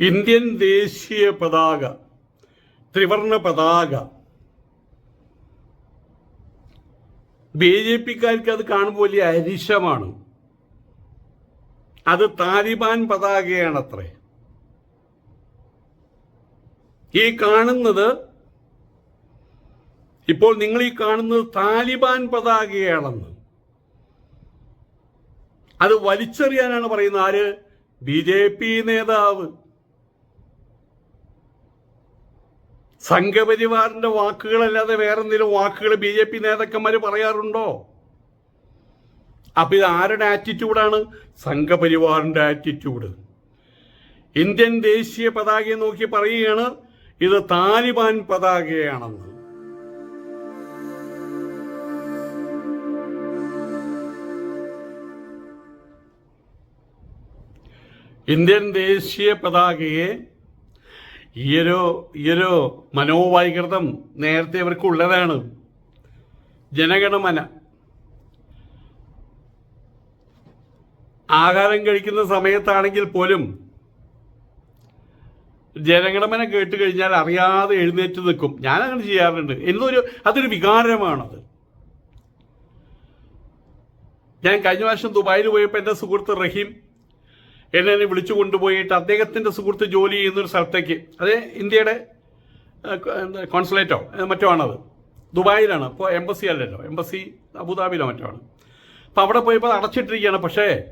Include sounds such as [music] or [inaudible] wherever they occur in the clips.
Indian ദേശീയ പതാക ത്രിവർണ പതാക. ബി ജെ പിക്കാർക്ക് അത് കാണുമ്പോൾ വലിയ അരിശമാണ്. അത് താലിബാൻ പതാകയാണത്രേ. ഈ കാണുന്നത് ഇപ്പോൾ നിങ്ങൾ ഈ കാണുന്നത് താലിബാൻ പതാകയാണെന്ന്. അത് വലിച്ചെറിയാനാണ് പറയുന്നത് ആര്? ബി ജെ പി നേതാവ്. സംഘപരിവാറിന്റെ വാക്കുകളല്ലാതെ വേറെ എന്തെങ്കിലും വാക്കുകൾ ബി ജെ പി നേതാക്കന്മാർ പറയാറുണ്ടോ? അപ്പൊ ഇത് ആരുടെ ആറ്റിറ്റ്യൂഡാണ് സംഘപരിവാറിന്റെ ആറ്റിറ്റ്യൂഡ് ഇന്ത്യൻ ദേശീയ പതാകയെ നോക്കി പറയുകയാണ് ഇത് താലിബാൻ പതാകയാണെന്ന്. ഇന്ത്യൻ ദേശീയ പതാകയെ ഈയൊരു ഈയൊരു മനോവൈകൃതം നേരത്തെ ഇവർക്കുള്ളതാണ് ജനഗണമന. ആഹാരം കഴിക്കുന്ന സമയത്താണെങ്കിൽ പോലും ജനഗണമന കേട്ട് കഴിഞ്ഞാൽ അറിയാതെ എഴുന്നേറ്റ് നിൽക്കും. ഞാൻ അങ്ങനെ ചെയ്യാറുണ്ട്. എന്നൊരു അതൊരു വികാരമാണത്. ഞാൻ കഴിഞ്ഞ വർഷം ദുബായിൽ പോയപ്പോൾ എന്റെ സുഹൃത്ത് റഹീം എന്നെ വിളിച്ചു കൊണ്ടുപോയിട്ട് അദ്ദേഹത്തിന്റെ സുഹൃത്ത് ജോലി ചെയ്യുന്ന ഒരു സ്ഥലത്തേക്ക്. അത് ഇന്ത്യയുടെ കോൺസുലേറ്റോ മറ്റോ ആണത്. ദുബായിലാണ്. ഇപ്പോൾ എംബസി അല്ലല്ലോ. എംബസി അബുദാബിയിലോ മറ്റോ ആണ്. അപ്പോൾ അവിടെ പോയപ്പോൾ അടച്ചിട്ടിരിക്കുകയാണ്. പക്ഷേ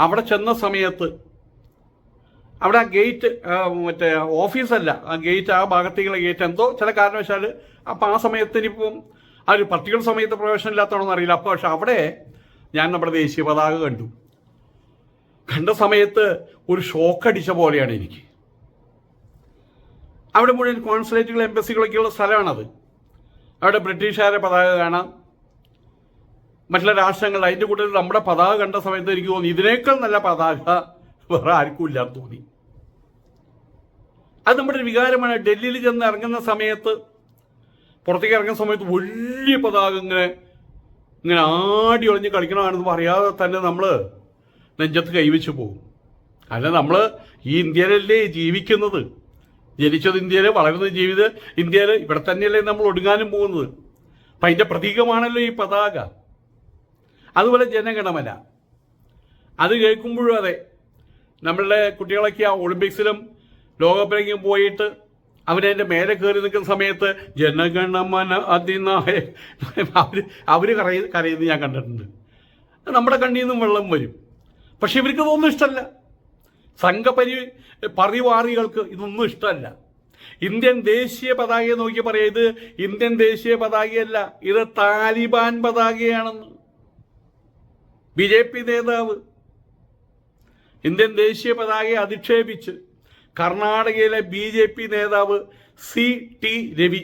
അവിടെ ചെന്ന സമയത്ത് അവിടെ ആ ഗേറ്റ് മറ്റേ ഓഫീസല്ല. ആ ഗേറ്റ് ആ ഭാഗത്തേക്കുള്ള ഗേറ്റ് എന്തോ ചില കാരണവശാൽ അപ്പം ആ സമയത്ത് ഇനിയിപ്പം ആ ഒരു പർട്ടിക്കുലർ സമയത്ത് പ്രവേശനം ഇല്ലാത്തതാണെന്ന് അറിയില്ല. അപ്പോൾ പക്ഷെ അവിടെ ഞാൻ നമ്മുടെ ദേശീയ പതാക കണ്ടു. കണ്ട സമയത്ത് ഒരു ഷോക്ക് അടിച്ച പോലെയാണ് എനിക്ക്. അവിടെ മുഴുവൻ കോൺസുലേറ്റുകൾ എംബസികളൊക്കെയുള്ള സ്ഥലമാണത്. അവിടെ ബ്രിട്ടീഷുകാരെ പതാക കാണാം. മറ്റുള്ള രാഷ്ട്രങ്ങൾ അതിന്റെ കൂട്ടത്തിൽ നമ്മുടെ പതാക കണ്ട സമയത്ത് എനിക്ക് തോന്നി ഇതിനേക്കാൾ നല്ല പതാക വേറെ ആർക്കും ഇല്ലാന്ന് തോന്നി. അത് നമ്മുടെ ഒരു വികാരമാണ്. ഡൽഹിയിൽ ചെന്ന് ഇറങ്ങുന്ന സമയത്ത് പുറത്തേക്ക് ഇറങ്ങുന്ന സമയത്ത് വലിയ പതാക ഇങ്ങനെ ഇങ്ങനെ ആടി ഒളിഞ്ഞ് കളിക്കണമാണെന്ന് പറയാതെ തന്നെ നമ്മൾ നെഞ്ചത്ത് കൈവച്ച് പോകും. അല്ല നമ്മൾ ഈ ഇന്ത്യയിലല്ലേ ജീവിക്കുന്നത്? ജനിച്ചത് ഇന്ത്യയിൽ വളരുന്ന ജീവിതം ഇന്ത്യയിൽ ഇവിടെ തന്നെയല്ലേ നമ്മൾ ഒടുങ്ങാനും പോകുന്നത്? അപ്പം അതിന്റെ പ്രതീകമാണല്ലോ ഈ പതാക. അതുപോലെ ജനഗണമന. അത് കേൾക്കുമ്പോഴും അതെ നമ്മളുടെ കുട്ടികളൊക്കെ ആ ഒളിമ്പിക്സിലും ലോകകപ്പിലേക്കും പോയിട്ട് അവരതിന്റെ മേലെ കയറി നിൽക്കുന്ന സമയത്ത് ജനഗണമന അതിനായ അവർ അവർ കരയ കരയുന്നത് ഞാൻ കണ്ടിട്ടുണ്ട്. നമ്മുടെ കണ്ണിൽ നിന്നും വെള്ളം വരും. പക്ഷെ ഇവർക്ക് ഇതൊന്നും ഇഷ്ടമല്ല സംഘപരി പരിവാറികൾക്ക് ഇതൊന്നും ഇഷ്ടമല്ല ഇന്ത്യൻ ദേശീയ പതാകയെ നോക്കി പറയാം. ഇത് ഇന്ത്യൻ ദേശീയ പതാകയല്ല. ഇത് താലിബാൻ പതാകയാണെന്ന്. ബി ജെ പി നേതാവ് ഇന്ത്യൻ ദേശീയ പതാകയെ അധിക്ഷേപിച്ച് കർണാടകയിലെ ബി ജെ പി നേതാവ് സി ടി രവി.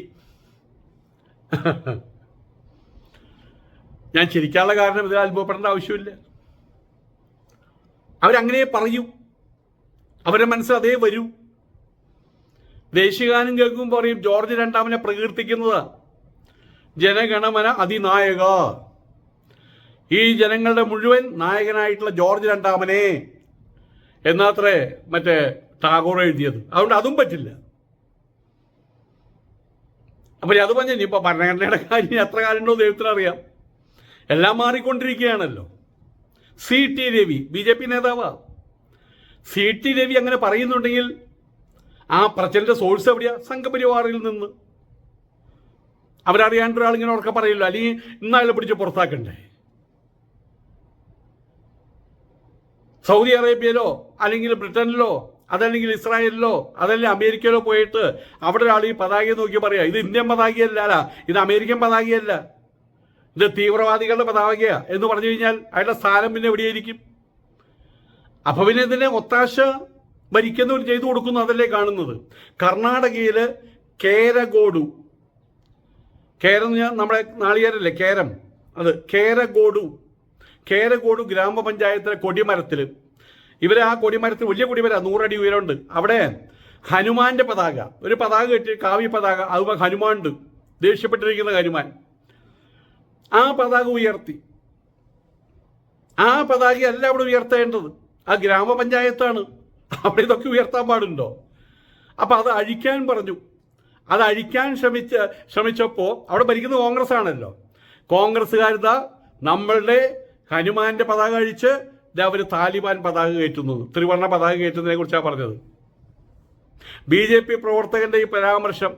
ഞാൻ ചിരിക്കാനുള്ള കാരണം ഇതിൽ അനുഭവപ്പെടേണ്ട ആവശ്യമില്ല. അവരങ്ങനെ പറയൂ. അവരുടെ മനസ്സിൽ അതേ വരൂ. ദേശീയഗാനം കേൾക്കുമ്പോൾ പറയും ജോർജ് രണ്ടാമനെ പ്രകീർത്തിക്കുന്നത് ജനഗണമന അതിനായക ഈ ജനങ്ങളുടെ മുഴുവൻ നായകനായിട്ടുള്ള ജോർജ് രണ്ടാമനെ എന്നാത്രേ മറ്റേ ടാഗോർ എഴുതിയത്. അതുകൊണ്ട് അതും പറ്റില്ല. അപ്പൊ അത് പറഞ്ഞു ഇനിയിപ്പോ ഭരണഘടനയുടെ കാര്യം എത്ര കാര്യമുണ്ടോ ദൈവത്തിന് അറിയാം. എല്ലാം മാറിക്കൊണ്ടിരിക്കുകയാണല്ലോ. C T Ravi B J P നേതാവ്. സി ടി രവി അങ്ങനെ പറയുന്നുണ്ടെങ്കിൽ ആ പ്രചലിന്റെ സോഴ്സ് എവിടെയാ? സംഘപരിവാറിൽ നിന്ന്. അവരറിയാണ്ട് ഒരാൾ ഇങ്ങനെ ഉറക്കെ പറയില്ല. അല്ലെങ്കിൽ ഇന്നാളെ പിടിച്ച് പുറത്താക്കണ്ടേ? സൗദി അറേബ്യയിലോ അല്ലെങ്കിൽ ബ്രിട്ടനിലോ അതല്ലെങ്കിൽ ഇസ്രായേലിലോ അതല്ലെങ്കിൽ അമേരിക്കയിലോ പോയിട്ട് അവിടെ ഒരാൾ ഈ പതാകയെ നോക്കി പറയാ ഇത് ഇന്ത്യൻ പതാകയല്ല ഇത് അമേരിക്കൻ പതാകയല്ല. ഇത് തീവ്രവാദികളുടെ പതാകയാ എന്ന് പറഞ്ഞു കഴിഞ്ഞാൽ അയാളുടെ സ്ഥാനം പിന്നെ എവിടെയായിരിക്കും? അപ്പൊ പിന്നെ ഇതിനെ ഒത്താശ ഭരിക്കുന്നവർ ചെയ്തു കൊടുക്കുന്നു അതല്ലേ കാണുന്നത്. കർണാടകയിൽ കേരഗോഡു. കേരം ഞാൻ നമ്മുടെ നാളികേരല്ലേ? കേരം. അത് കേരഗോഡു. കേരഗോഡു ഗ്രാമപഞ്ചായത്തിലെ കൊടിമരത്തിൽ ഇവർ ആ കൊടിമരത്തിൽ വലിയ കൊടിമര നൂറടി ഉയരമുണ്ട്. അവിടെ ഹനുമാന്റെ പതാക. ഒരു പതാക കെട്ടി കാവ്യ പതാക. അതുപോലെ ഹനുമാനുണ്ട്. ദേഷ്യപ്പെട്ടിരിക്കുന്ന ഹനുമാൻ. ആ പതാക ഉയർത്തി. ആ പതാക അല്ല അവിടെ ഉയർത്തേണ്ടത്. ആ ഗ്രാമപഞ്ചായത്താണ്. അവിടെ ഇതൊക്കെ ഉയർത്താൻ പാടുണ്ടോ? അപ്പം അത് അഴിക്കാൻ പറഞ്ഞു. അത് അഴിക്കാൻ ശ്രമിച്ച ശ്രമിച്ചപ്പോൾ അവിടെ ഭരിക്കുന്ന കോൺഗ്രസ് ആണല്ലോ. കോൺഗ്രസ്സുകാരിതാ നമ്മളുടെ ഹനുമാന്റെ പതാക അഴിച്ച് അവർ താലിബാൻ പതാക കയറ്റുന്നത് ത്രിവർണ പതാക കയറ്റുന്നതിനെ കുറിച്ചാണ് പറഞ്ഞത്. ബി ജെ പി പ്രവർത്തകന്റെ ഈ പരാമർശം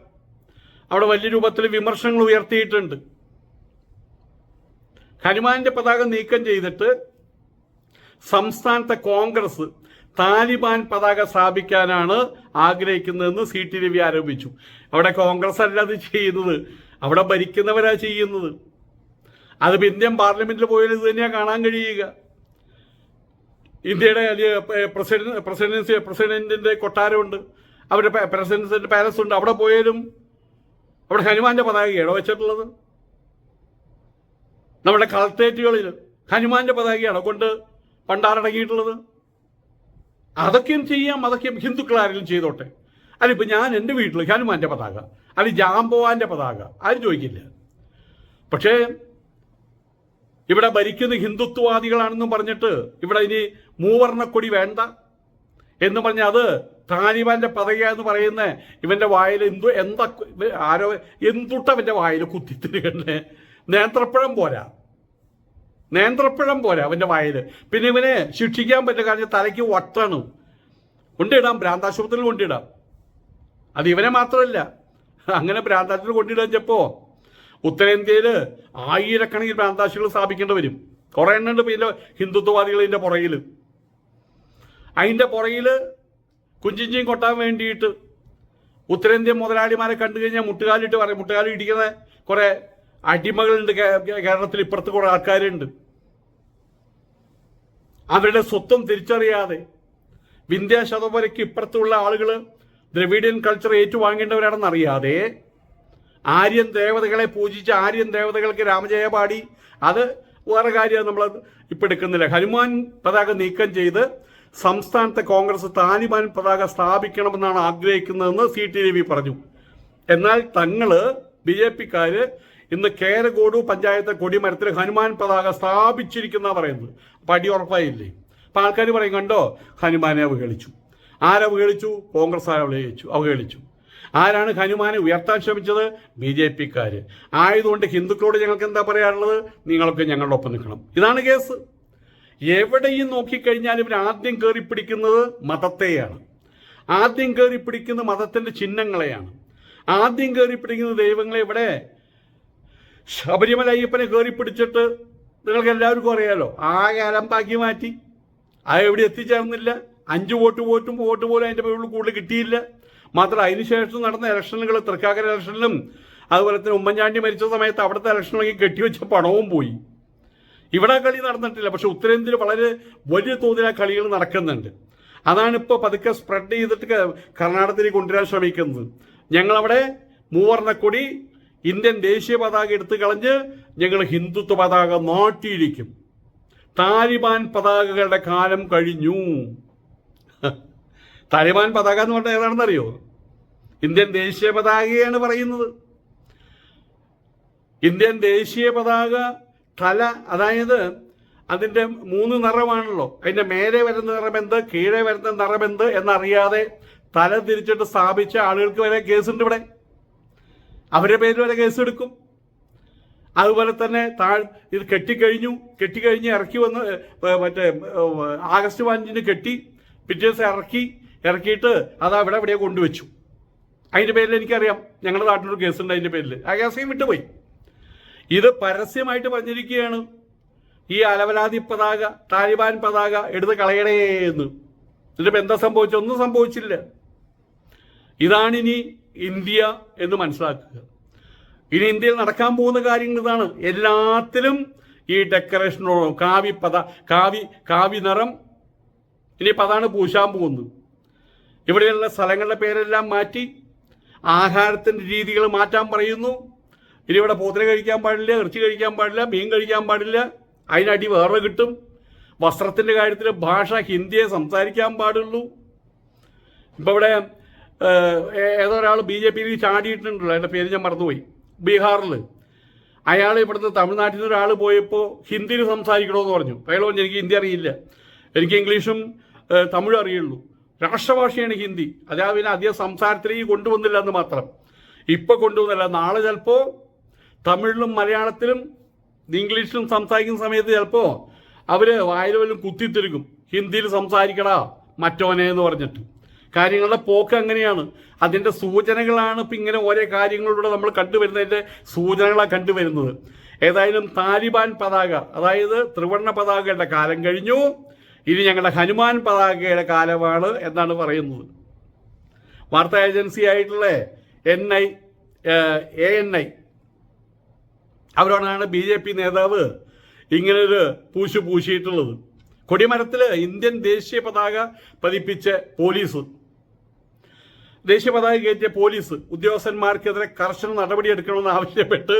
അവിടെ വലിയ രൂപത്തിൽ വിമർശങ്ങൾ ഉയർത്തിയിട്ടുണ്ട്. ഹനുമാന്റെ പതാക നീക്കം ചെയ്തിട്ട് സംസ്ഥാനത്തെ കോൺഗ്രസ് താലിബാൻ പതാക സ്ഥാപിക്കാനാണ് ആഗ്രഹിക്കുന്നതെന്ന് സി ടി രവി ആരോപിച്ചു. അവിടെ കോൺഗ്രസ് അല്ല അത് ചെയ്യുന്നത്. അവിടെ ഭരിക്കുന്നവരാ ചെയ്യുന്നത്. അത് ഇന്ത്യൻ പാർലമെന്റിൽ പോയാൽ ഇത് തന്നെയാണ് കാണാൻ കഴിയുക. ഇന്ത്യയുടെ പ്രസിഡന്റ് പ്രസിഡൻസി പ്രസിഡന്റിന്റെ കൊട്ടാരമുണ്ട്. അവരുടെ പ്രസിഡൻസിന്റെ പാലസ് ഉണ്ട് അവിടെ പോയാലും അവിടെ ഹനുമാന്റെ പതാക വെച്ചിട്ടുള്ളത്? നമ്മുടെ കളക്ട്രേറ്റുകളിൽ ഹനുമാന്റെ പതാകയാണ് കൊണ്ട് പണ്ടാറടങ്ങിയിട്ടുള്ളത്. അതൊക്കെയും ചെയ്യാം അതൊക്കെയും ഹിന്ദുക്കൾ ആരെങ്കിലും ചെയ്തോട്ടെ. അല്ലിപ്പോൾ ഞാൻ എന്റെ വീട്ടിൽ ഹനുമാന്റെ പതാക അല്ലെങ്കിൽ ജാംബവാന്റെ പതാക ആരും ചോദിക്കില്ല. പക്ഷേ ഇവിടെ ഭരിക്കുന്ന ഹിന്ദുത്വവാദികളാണെന്നും പറഞ്ഞിട്ട് ഇവിടെ ഇനി മൂവർണക്കൊടി വേണ്ട എന്ന് പറഞ്ഞ അത് താലിബാന്റെ എന്ന് പറയുന്ന ഇവന്റെ വായിൽ എന്തു എന്താ ആരോ എന്തുട്ടവന്റെ വായിൽ കുത്തിത്തിരികണ്ടേ നേന്ത്രപ്പഴം പോരാ. നേന്ത്രപ്പഴം പോരാ അവന്റെ വായിൽ. പിന്നെ ഇവനെ ശിക്ഷിക്കാൻ പറ്റില്ല കാരണം തലയ്ക്ക് വട്ടാണ്. കൊണ്ടിടാം ഭ്രാന്താശുപത്രിയിൽ കൊണ്ടിടാം. അത് ഇവനെ മാത്രമല്ല. അങ്ങനെ ഭ്രാന്താശുപത്രി കൊണ്ടിടാൻ ചെപ്പോ ഉത്തരേന്ത്യയിൽ ആയിരക്കണക്കിന് ഭ്രാന്താശുകൾ സ്ഥാപിക്കേണ്ടി വരും. കുറെ എണ്ണുണ്ട് പിന്നെ ഹിന്ദുത്വവാദികൾ ഇതിന്റെ പുറകിൽ അതിന്റെ പുറകിൽ കുഞ്ചിഞ്ചിയും കൊട്ടാൻ വേണ്ടിയിട്ട് ഉത്തരേന്ത്യൻ മുതലാളിമാരെ കണ്ടു കഴിഞ്ഞാൽ മുട്ടുകാലിട്ട് പറയും. മുട്ടുകാലി ഇടിക്കുന്ന കുറെ അടിമകളുണ്ട് കേരളത്തിൽ ഇപ്പുറത്ത് കുറെ ആൾക്കാരുണ്ട്. അവരുടെ സ്വത്വം തിരിച്ചറിയാതെ വിന്ധ്യാശതപരയ്ക്ക് ഇപ്പുറത്തുള്ള ആളുകൾ ദ്രവിഡിയൻ കൾച്ചർ ഏറ്റുവാങ്ങേണ്ടവരാണെന്ന് അറിയാതെ ആര്യൻ ദേവതകളെ പൂജിച്ച് ആര്യൻ ദേവതകൾക്ക് രാമജയ പാടി. അത് വേറെ കാര്യമാണ് നമ്മൾ ഇപ്പം എടുക്കുന്നില്ല. ഹനുമാൻ പതാക നീക്കം ചെയ്ത് സംസ്ഥാനത്തെ കോൺഗ്രസ് താലിബാൻ പതാക സ്ഥാപിക്കണമെന്നാണ് ആഗ്രഹിക്കുന്നതെന്ന് സി ടി രവി പറഞ്ഞു. എന്നാൽ തങ്ങൾ ബി ജെ പിക്കാര് ഇന്ന് കേരകോടു പഞ്ചായത്ത് കൊടിമരത്തിൽ ഹനുമാൻ പതാക സ്ഥാപിച്ചിരിക്കുന്ന പറയുന്നത്. അപ്പൊ അടി ഉറപ്പായില്ലേ? അപ്പൊ ആൾക്കാർ പറയും കണ്ടോ? ഹനുമാനെ അവഹേളിച്ചു. ആരവഹേളിച്ചു കോൺഗ്രസ് അവഹേളിച്ചു. അവഹേളിച്ചു. ആരാണ് ഹനുമാനെ ഉയർത്താൻ ശ്രമിച്ചത്? ബി ജെ പിക്കാർ ആയതുകൊണ്ട് ഹിന്ദുക്കളോട് ഞങ്ങൾക്ക് എന്താ പറയാനുള്ളത്? നിങ്ങളൊക്കെ ഞങ്ങളുടെ ഒപ്പം നിൽക്കണം. ഇതാണ് കേസ്. എവിടെയും നോക്കിക്കഴിഞ്ഞാൽ ഇവർ ആദ്യം കയറി പിടിക്കുന്നത് മതത്തെയാണ്. ആദ്യം കയറി പിടിക്കുന്ന മതത്തിന്റെ ചിഹ്നങ്ങളെയാണ്. ആദ്യം കയറി പിടിക്കുന്ന ദൈവങ്ങളെ ഇവിടെ ശബരിമല അയ്യപ്പനെ കയറി പിടിച്ചിട്ട് നിങ്ങൾക്ക് എല്ലാവർക്കും അറിയാലോ ആകെ അലമ്പാക്കി മാറ്റി. ആ എവിടെ എത്തിച്ചേർന്നില്ല. അഞ്ച് വോട്ട് പോറ്റും വോട്ട് പോലും അതിന്റെ പേരിൽ കൂടുതൽ കിട്ടിയില്ല. മാത്രം അതിനുശേഷം നടന്ന ഇലക്ഷനുകൾ തൃക്കാക്കര ഇലക്ഷനിലും അതുപോലെ തന്നെ ഉമ്മൻചാണ്ടി മരിച്ച സമയത്ത് അവിടുത്തെ ഇലക്ഷനിലേക്ക് കെട്ടിവെച്ച പണവും പോയി. ഇവിടെ കളി നടന്നിട്ടില്ല പക്ഷെ ഉത്തരേന്ത്യയിൽ വളരെ വലിയ തോതിൽ ആ കളികൾ നടക്കുന്നുണ്ട്. അതാണ് ഇപ്പോൾ പതുക്കെ സ്പ്രെഡ് ചെയ്തിട്ട് കർണാടകത്തിലേക്ക് കൊണ്ടുവരാൻ ശ്രമിക്കുന്നത്. ഞങ്ങളവിടെ മൂവർണക്കൊടി ഇന്ത്യൻ ദേശീയ പതാക എടുത്തു കളഞ്ഞ് ഞങ്ങൾ ഹിന്ദുത്വ പതാക നാട്ടിയിരിക്കും. താലിബാൻ പതാകകളുടെ കാലം കഴിഞ്ഞു. [laughs] താലിബാൻ പതാക എന്ന് പറഞ്ഞാൽ ഏതാണെന്ന് അറിയോ ഇന്ത്യൻ ദേശീയ പതാകയാണ് പറയുന്നത്. ഇന്ത്യൻ ദേശീയ പതാക തല അതായത് അതിന്റെ മൂന്ന് നിറമാണല്ലോ. അതിന്റെ മേലെ വരുന്ന നിറമെന്ത് കീഴെ വരുന്ന നിറമെന്ത് എന്നറിയാതെ തല തിരിച്ചിട്ട് സ്ഥാപിച്ച ആളുകൾക്ക് വരെ കേസുണ്ട് ഇവിടെ. അവരുടെ പേരിൽ വരെ കേസ് എടുക്കും അതുപോലെ തന്നെ താഴ് ഇത് കെട്ടിക്കഴിഞ്ഞു കെട്ടിക്കഴിഞ്ഞ് ഇറക്കി വന്ന് മറ്റേ ആഗസ്റ്റ് പതിനഞ്ചിന് കെട്ടി പിറ്റേ ദിവസം ഇറക്കി ഇറക്കിയിട്ട് അത് അവിടെ എവിടെയോ കൊണ്ടുവച്ചു. അതിന്റെ പേരിൽ എനിക്കറിയാം. ഞങ്ങളുടെ നാട്ടിലൊരു കേസുണ്ട് അതിന്റെ പേരിൽ. ആ കേസേയും വിട്ടുപോയി. ഇത് പരസ്യമായിട്ട് പറഞ്ഞിരിക്കുകയാണ്. ഈ അലവലാതി പതാക താലിബാൻ പതാക എടുത്ത് കളയണേ എന്ന് ഇതിപ്പോൾ എന്താ സംഭവിച്ചത്? ഒന്നും സംഭവിച്ചില്ല. ഇതാണിനി ഇന്ത്യ എന്ന് മനസ്സിലാക്കുക. ഇനി ഇന്ത്യയിൽ നടക്കാൻ പോകുന്ന കാര്യങ്ങൾ ഇതാണ്. എല്ലാത്തിലും ഈ ഡെക്കറേഷനോ കാവി പത കാവി കാവി നിറം ഇനിയിപ്പോൾ അതാണ് പൂശാൻ പോകുന്നത്. ഇവിടെയുള്ള സ്ഥലങ്ങളുടെ പേരെല്ലാം മാറ്റി ആഹാരത്തിന്റെ രീതികൾ മാറ്റാൻ പറയുന്നു. ഇനി ഇവിടെ പോത്തിനെ കഴിക്കാൻ പാടില്ല ഇറച്ചി കഴിക്കാൻ പാടില്ല മീൻ കഴിക്കാൻ പാടില്ല. അതിനടി വേറെ കിട്ടും. വസ്ത്രത്തിന്റെ കാര്യത്തിൽ ഭാഷ ഹിന്ദിയെ സംസാരിക്കാൻ പാടുള്ളൂ. ഇപ്പൊ ഇവിടെ ഏതോ ഒരാൾ ബി ജെ പിയിൽ ചാടിയിട്ടുണ്ടല്ലോ. എന്റെ പേര് ഞാൻ മറന്നുപോയി. ബീഹാറിൽ അയാൾ ഇവിടുന്ന് തമിഴ്നാട്ടിൽ നിന്ന് ഒരാൾ പോയപ്പോൾ ഹിന്ദിയിൽ സംസാരിക്കണമെന്ന് പറഞ്ഞു. അയാൾ പറഞ്ഞു എനിക്ക് ഹിന്ദി അറിയില്ല. എനിക്ക് ഇംഗ്ലീഷും തമിഴും അറിയുള്ളൂ. രാഷ്ട്രഭാഷയാണ് ഹിന്ദി. അതാ പിന്നെ അധികം സംസാരത്തിലേക്ക് കൊണ്ടുവന്നില്ല എന്ന് മാത്രം. ഇപ്പം കൊണ്ടുവന്നില്ല. നാളെ ചിലപ്പോൾ തമിഴിലും മലയാളത്തിലും ഇംഗ്ലീഷിലും സംസാരിക്കുന്ന സമയത്ത് ചിലപ്പോൾ അവർ വായിൽ കുത്തിത്തിരിക്കും. ഹിന്ദിയിൽ സംസാരിക്കടാ മറ്റോനെ എന്ന് പറഞ്ഞിട്ട്. കാര്യങ്ങളുടെ പോക്ക് അങ്ങനെയാണ്. അതിന്റെ സൂചനകളാണ് ഇപ്പം ഇങ്ങനെ ഓരോ കാര്യങ്ങളിലൂടെ നമ്മൾ കണ്ടുവരുന്നതിന്റെ സൂചനകളാണ് കണ്ടുവരുന്നത്. ഏതായാലും താലിബാൻ പതാക അതായത് ത്രിവർണ പതാകയുടെ കാലം കഴിഞ്ഞു. ഇനി ഞങ്ങളുടെ ഹനുമാൻ പതാകയുടെ കാലമാണ് എന്നാണ് പറയുന്നത്. വാർത്താ ഏജൻസി ആയിട്ടുള്ള N I A N I. അവരോടാണ് B J P നേതാവ് ഇങ്ങനൊരു പൂശു പൂശിയിട്ടുള്ളത്. കൊടിമരത്തിൽ ഇന്ത്യൻ ദേശീയ പതാക പതിപ്പിച്ച പോലീസ്. ദേശീയ പതാക കയറ്റിയ പോലീസ് ഉദ്യോഗസ്ഥന്മാർക്കെതിരെ കർശന നടപടിയെടുക്കണമെന്ന് ആവശ്യപ്പെട്ട്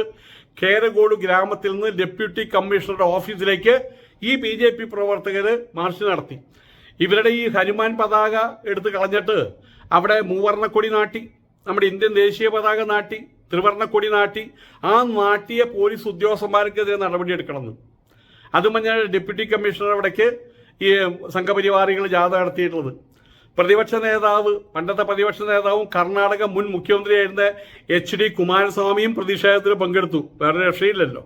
കേരഗോഡ് ഗ്രാമത്തിൽ നിന്ന് ഡെപ്യൂട്ടി കമ്മീഷണറുടെ ഓഫീസിലേക്ക് ഈ ബി ജെ പി പ്രവർത്തകർ മാർച്ച് നടത്തി. ഇവരുടെ ഈ ഹനുമാൻ പതാക എടുത്ത് കളഞ്ഞിട്ട് അവിടെ മൂവർണക്കൊടി നാട്ടി നമ്മുടെ ഇന്ത്യൻ ദേശീയ പതാക നാട്ടി ത്രിവർണക്കൊടി നാട്ടി ആ നാട്ടിയ പോലീസ് ഉദ്യോഗസ്ഥന്മാർക്കെതിരെ നടപടിയെടുക്കണമെന്ന്. അതും ഞാൻ ഡെപ്യൂട്ടി കമ്മീഷണർ അവിടേക്ക് ഈ സംഘപരിവാറികൾ ജാഥ നടത്തിയിട്ടുള്ളത്. പ്രതിപക്ഷ നേതാവ് പണ്ടത്തെ പ്രതിപക്ഷ നേതാവും കർണാടക മുൻ മുഖ്യമന്ത്രിയായിരുന്ന എച്ച് ഡി കുമാരസ്വാമിയും പ്രതിഷേധത്തിൽ പങ്കെടുത്തു. വേറെ രക്ഷയില്ലല്ലോ.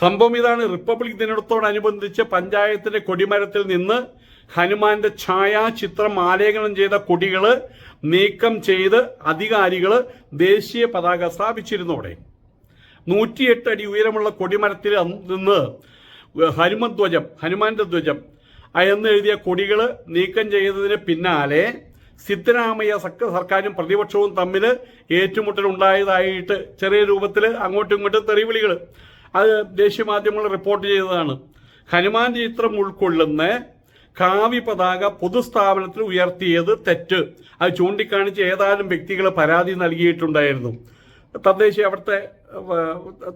സംഭവം ഇതാണ്. റിപ്പബ്ലിക് ദിനത്തോടനുബന്ധിച്ച് പഞ്ചായത്തിന്റെ കൊടിമരത്തിൽ നിന്ന് ഹനുമാന്റെ ഛായാചിത്രം ആലേഖനം ചെയ്ത കൊടികൾ നീക്കം ചെയ്ത് അധികാരികൾ ദേശീയ പതാക സ്ഥാപിച്ചിരുന്നോടെ നൂറ്റിയെട്ട് അടി ഉയരമുള്ള കൊടിമരത്തിൽ നിന്ന് ഹനുമധ്വജം ഹനുമാന്റെ ധ്വജം എന്ന് എഴുതിയ കൊടികൾ നീക്കം ചെയ്തതിന് പിന്നാലെ സിദ്ധരാമയ്യ സർക്കാരും പ്രതിപക്ഷവും തമ്മിൽ ഏറ്റുമുട്ടൽ ഉണ്ടായതായിട്ട് ചെറിയ രൂപത്തിൽ അങ്ങോട്ടും ഇങ്ങോട്ടും തെറിവിളികൾ അത് ദേശീയ മാധ്യമങ്ങൾ റിപ്പോർട്ട് ചെയ്തതാണ്. ഹനുമാൻ ചിത്രം ഉൾക്കൊള്ളുന്ന കാവി പതാക പൊതുസ്ഥാപനത്തിൽ ഉയർത്തിയത് തെറ്റ്. അത് ചൂണ്ടിക്കാണിച്ച് ഏതാനും വ്യക്തികൾ പരാതി നൽകിയിട്ടുണ്ടായിരുന്നു. തദ്ദേശീയ അവിടുത്തെ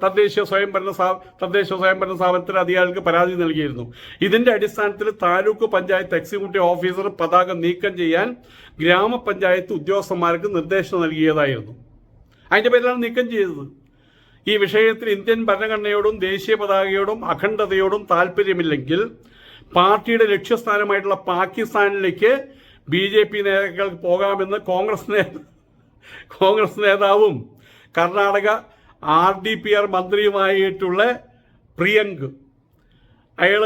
തദ്ദേശീയ സ്വയംഭരണ സ്ഥാ തദ്ദേശ സ്വയംഭരണ സ്ഥാപനത്തിന് അധികാരികൾക്ക് പരാതി നൽകിയിരുന്നു. ഇതിന്റെ അടിസ്ഥാനത്തിൽ താലൂക്ക് പഞ്ചായത്ത് എക്സിക്യൂട്ടീവ് ഓഫീസർ പതാക നീക്കം ചെയ്യാൻ ഗ്രാമപഞ്ചായത്ത് ഉദ്യോഗസ്ഥന്മാർക്ക് നിർദ്ദേശം നൽകിയതായിരുന്നു. അതിന്റെ പേരിലാണ് നീക്കം ചെയ്തത്. ഈ വിഷയത്തിൽ ഇന്ത്യൻ ഭരണഘടനയോടും ദേശീയ പതാകയോടും അഖണ്ഡതയോടും താല്പര്യമില്ലെങ്കിൽ പാർട്ടിയുടെ ലക്ഷ്യസ്ഥാനമായിട്ടുള്ള പാകിസ്ഥാനിലേക്ക് ബി ജെ പി നേതാക്കൾക്ക് പോകാമെന്ന് കോൺഗ്രസ് നേ കോൺഗ്രസ് നേതാവും Karnataka R D P R മന്ത്രിയുമായിട്ടുള്ള Priyank. അയാൾ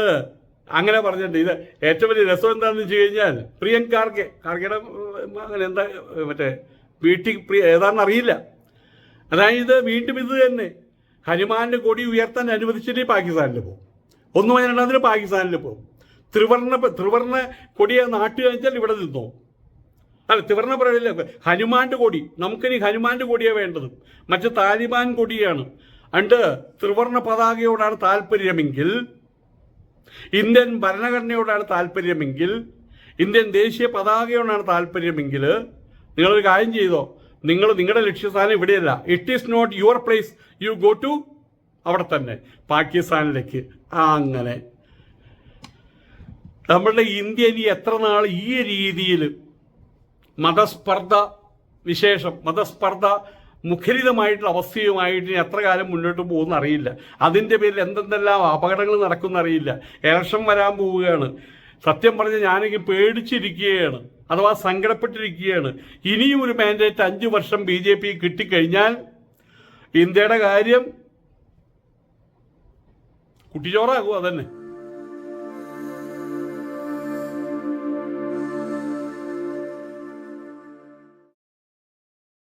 അങ്ങനെ പറഞ്ഞിട്ടുണ്ട്. ഇത് ഏറ്റവും വലിയ രസം എന്താണെന്ന് വെച്ച് കഴിഞ്ഞാൽ പ്രിയങ്ക് കാർഗെ കാർഗയുടെ അങ്ങനെ എന്താ മറ്റേ വീട്ടിൽ പ്രിയ ഏതാണെന്ന് അറിയില്ല. അതായത് വീണ്ടും ഇത് തന്നെ ഹനുമാന്റെ കൊടി ഉയർത്താൻ അനുവദിച്ചിട്ട് പാകിസ്ഥാനിൽ പോകും. ഒന്നും അതിനുണ്ടാകുന്നതിന് പാകിസ്ഥാനിൽ പോകും. ത്രിവർണ ത്രിവർണ കൊടിയെ നാട്ടു കഴിഞ്ഞാൽ ഇവിടെ നിന്നോ അല്ല ത്രിവർണ പറയില്ല ഹനുമാന്റെ കൊടി. നമുക്കിനി ഹനുമാന്റെ കൊടിയാണ് വേണ്ടത്. മറ്റ് താലിബാൻ കൊടിയാണ്. അണ്ട് ത്രിവർണ പതാകയോടാണ് താല്പര്യമെങ്കിൽ ഇന്ത്യൻ ഭരണഘടനയോടാണ് താല്പര്യമെങ്കിൽ ഇന്ത്യൻ ദേശീയ പതാകയോടാണ് താല്പര്യമെങ്കിൽ നിങ്ങളൊരു കാര്യം ചെയ്തോ. നിങ്ങൾ നിങ്ങളുടെ ലക്ഷ്യസ്ഥാനം ഇവിടെയല്ല. It is not your place you go to അവിടെ തന്നെ. പാകിസ്ഥാനിലേക്ക്. അങ്ങനെ. നമ്മളുടെ ഇന്ത്യ ഇനി എത്ര നാൾ ഈ രീതിയിൽ മതസ്പർദ്ധ വിശേഷം മതസ്പർദ്ധ മുഖരിതമായിട്ടുള്ള അവസ്ഥയുമായിട്ട് എത്ര കാലം മുന്നോട്ട് പോകുന്ന അറിയില്ല. അതിന്റെ പേരിൽ എന്തെന്തെല്ലാം അപകടങ്ങൾ നടക്കുന്ന അറിയില്ല. ഇലക്ഷൻ വരാൻ പോവുകയാണ്. സത്യം പറഞ്ഞ് ഞാനെങ്കിൽ പേടിച്ചിരിക്കുകയാണ് അഥവാ സങ്കടപ്പെട്ടിരിക്കുകയാണ്. ഇനിയും ഒരു മാൻഡേറ്റ് അഞ്ച് വർഷം ബി ജെ പി കിട്ടിക്കഴിഞ്ഞാൽ ഇന്ത്യയുടെ കാര്യം കുട്ടിച്ചോറാകും അതന്നെ.